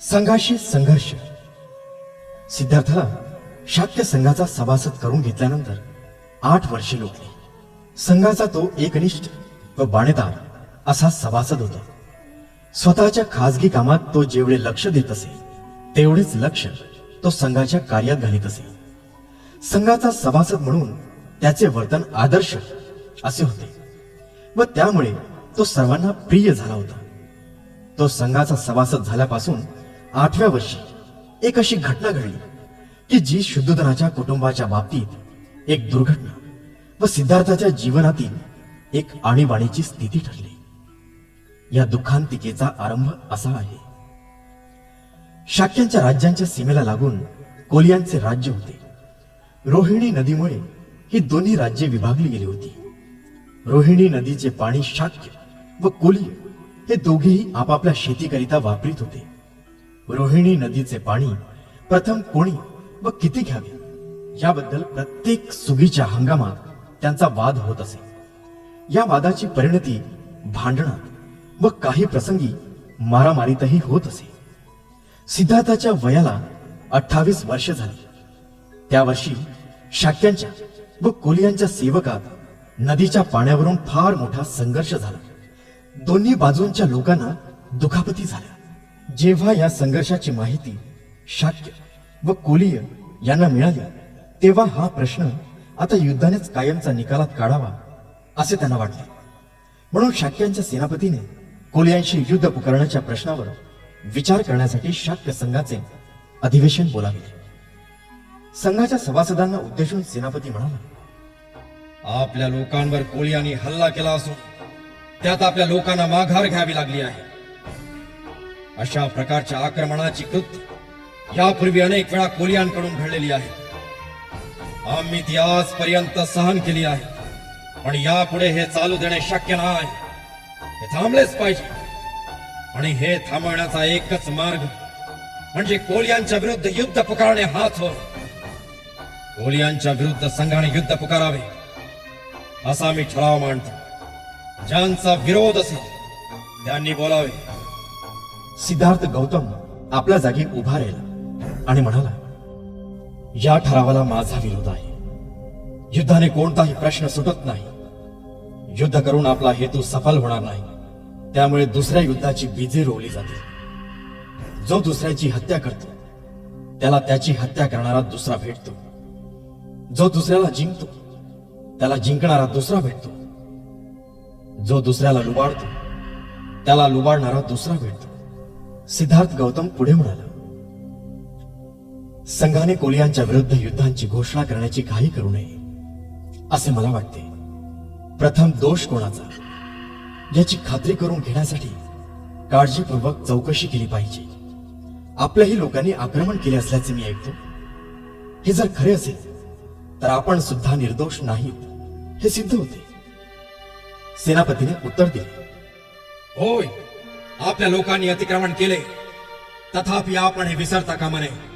संघाशी संघर्ष. सिद्धार्थला शाक्य संघाचा सभासद करून घेतल्यानंतर आठ वर्षे लोटली. संघाचा तो एकनिष्ठ व बाणेदार असा सभासद होता. स्वतःच्या खाजगी कामात तो जेवढे लक्ष देत असे तेवढेच लक्ष तो संघाच्या कार्यात घालीत असे. संघाचा सभासद म्हणून त्याचे वर्तन आदर्श असे होते व त्यामुळे तो सर्वांना प्रिय झाला होता. तो संघाचा सभासद झाल्यापासून आठव्या वर्षी एक अशी घटना घडली की जी शुद्धोधनाच्या कुटुंबाच्या बाबतीत एक दुर्घटना व सिद्धार्थाच्या जीवनातील एक आणीबाणीची स्थिती ठरली. या दुःखांतिकेचा आरंभ असा आहे. शाक्यांच्या राज्यांच्या सीमेला लागून कोलियांचे राज्य होते. रोहिणी नदीमुळे ही दोन्ही राज्ये विभागली गेली होती. रोहिणी नदीचे पाणी शाक्य व कोली हे दोघेही आपापल्या शेतीकरिता वापरीत होते. रोहिणी नदीचे पाणी प्रथम कोणी व किती घ्यावे? याबद्दल प्रत्येक सुगीच्या हंगामात त्यांचा वाद होत असे. या वादाची परिणती भांडणात व काही प्रसंगी मारामारीतही होत असे. सिद्धार्थाच्या वयाला अठ्ठावीस वर्ष झाली. त्या वर्षी शाक्यांच्या व कोलियांच्या सेवकात नदीच्या पाण्यावरून फार मोठा संघर्ष झाला. दोन्ही बाजूंच्या लोकांना दुखापती झाल्या. जेव्हा या संघर्षाची माहिती शाक्य व कोलीय यांना मिळाली तेव्हा हा प्रश्न आता युद्धानेच कायमचा निकालात काढावा असे त्यांना वाटले. म्हणून शाक्यांच्या सेनापतीने कोलियांशी युद्ध पुकारण्याच्या प्रश्नावर विचार करण्यासाठी शाक्य संघाचे अधिवेशन बोलावले संघाच्या सभासदांना उद्देशून सेनापती म्हणाला आपल्या लोकांवर कोलियांनी हल्ला केला असून त्यात आपल्या लोकांना माघार घ्यावी लागली आहे. अशा प्रकारच्या आक्रमणाची कृत यापूर्वी अनेक वेळा कोलियांकडून घडलेली आहे. आम्ही ती आजपर्यंत सहन केली आहे. पण यापुढे हे चालू देणे शक्य नाही. हे थांबलेच पाहिजे. आणि हे थांबवण्याचा एकच मार्ग म्हणजे कोलियांच्या विरुद्ध युद्ध पुकारणे हाच हो कोलियांच्या विरुद्ध संघाने युद्ध पुकारावे. असा मी ठराव मांडतो. ज्यांचा विरोध असेल त्यांनी बोलावे. सिद्धार्थ गौतम आपल्या जागी उभा राहिला आणि म्हणाला या ठरावाला माझा विरोध आहे. युद्धाने कोणताही प्रश्न सुटत नाही. युद्ध करून आपला हेतू सफल होणार नाही. त्यामुळे दुसऱ्या युद्धाची बीजे रोवली जाते. जो दुसऱ्याची हत्या करतो त्याला त्याची हत्या करणारा दुसरा भेटतो. जो दुसऱ्याला जिंकतो त्याला जिंकणारा दुसरा भेटतो. जो दुसऱ्याला लुबाडतो त्याला लुबाडणारा दुसरा भेटतो. सिद्धार्थ गौतम पुढे म्हणाला संघाने कोलियांच्या विरुद्ध युद्धांची घोषणा करण्याची घाई करू नये असे मला वाटते. प्रथम दोष कोणाचा? याची खात्री करून घेण्यासाठी काळजीपूर्वक चौकशी केली पाहिजे. आपल्याही लोकांनी आक्रमण केले असल्याचे मी ऐकतो. हे जर खरे असेल तर आपण सुद्धा निर्दोष नाहीत हे सिद्ध होते. सेनापतीने उत्तर दिले होय. आपल्या लोकांनी अतिक्रमण केले. तथापि आपण हे विसरता कामा नये.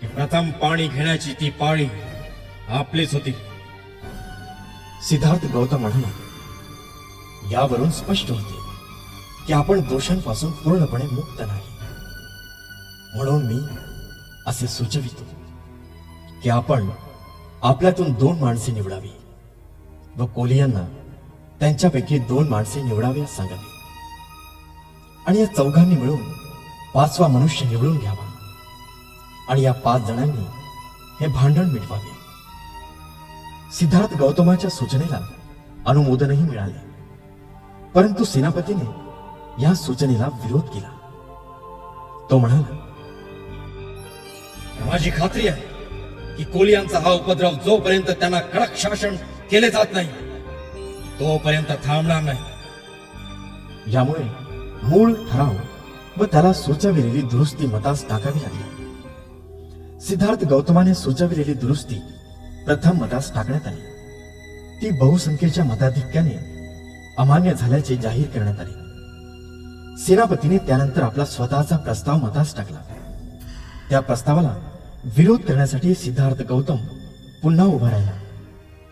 की प्रथम पाणी घेण्याची ती पाळी आपलीच होती. सिद्धार्थ गौतम म्हणाला यावरून स्पष्ट होते की आपण दोषांपासून पूर्णपणे मुक्त नाही. म्हणून मी असे सुचवितो की आपण आपल्यातून दोन माणसे निवडावी व कोलियांना त्यांच्यापैकी दोन माणसे निवडावी सांगावी. आणि या चौघांनी मिळून पाचवा मनुष्य निवडून घ्यावा. आणि या पाच जणांनी हे भांडण मिटवावे. सिद्धार्थ गौतमाच्या सूचनेला अनुमोदनही मिळाले. परंतु सेनापतीने या सूचनेला विरोध केला. तो म्हणाला माझी खात्री आहे की कोलियांचा हा उपद्रव जोपर्यंत त्यांना कडक शासन केले जात नाही तोपर्यंत थांबणार नाही. यामुळे मूळ ठराव व त्याला सुचविलेली दुरुस्ती मतास टाकावी लागली. सिद्धार्थ गौतमाने सुचविलेली दुरुस्ती प्रथम मतास टाकण्यात आली. ती बहुसंख्येच्या मताधिक्याने अमान्य झाल्याचे जाहीर करण्यात आले. सेनापतीने त्यानंतर आपला स्वतःचा प्रस्ताव मतास टाकला. त्या प्रस्तावाला विरोध करण्यासाठी सिद्धार्थ गौतम पुन्हा उभा राहिला.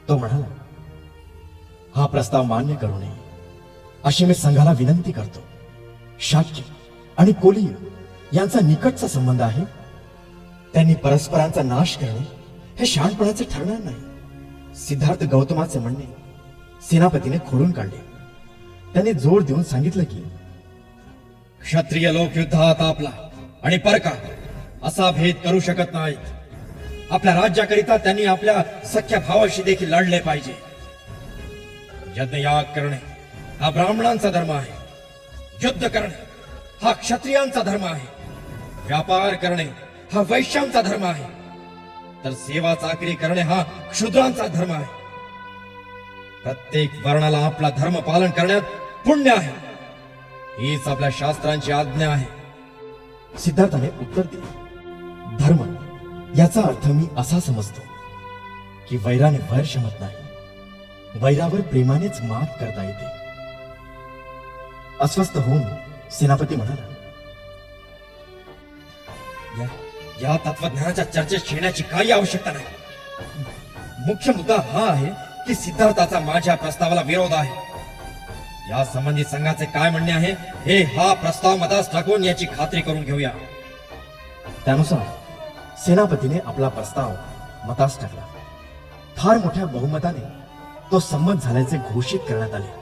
तो म्हणाला हा प्रस्ताव मान्य करू नये. अशी मी संघाला विनंती करतो. शाक्य आणि कोली यांचा निकटचा संबंध आहे. त्यांनी परस्परांचा नाश करणे हे शहाणपणाचे ठरणार नाही. सिद्धार्थ गौतमाचे म्हणणे सेनापतीने खोडून काढले. त्यांनी जोर देऊन सांगितलं की क्षत्रिय लोक युद्धात आपला आणि परका असा भेद करू शकत नाहीत. आपल्या राज्याकरिता त्यांनी आपल्या सख्या भावाशी देखील लढले पाहिजे. यज्ञयाग करणे हा ब्राह्मणांचा धर्म आहे. युद्ध करणे हा क्षत्रियांचा धर्म आहे. व्यापार करणे हा वैश्यांचा धर्म आहे. तर सेवा चाकरी करणे हा क्षुद्रांचा धर्म आहे. प्रत्येक वर्णाला आपला धर्म पालन करण्यात पुण्य आहे. हीच आपल्या शास्त्रांची आज्ञा आहे. सिद्धार्थाने उत्तर दिले. धर्म याचा अर्थ मी असा समजतो की वैराने वैर शमत नाही. वैरावर प्रेमानेच मात करता येते. अस्वस्थ होऊन सेनापती म्हणाला या या तत्वज्ञानाच्या चर्चेत शिरण्याची काही आवश्यकता नाही. मुख्य मुद्दा हा आहे की सिद्धार्थाचा माझ्या प्रस्तावाला विरोध आहे. या संबंधित संघाचे काय म्हणणे आहे हे हा प्रस्ताव मतास टाकून याची खात्री करून घेऊया. त्यानुसार सेनापतीने आपला प्रस्ताव मतास टाकला. फार मोठ्या बहुमताने तो संमत झाल्याचे घोषित करण्यात आले.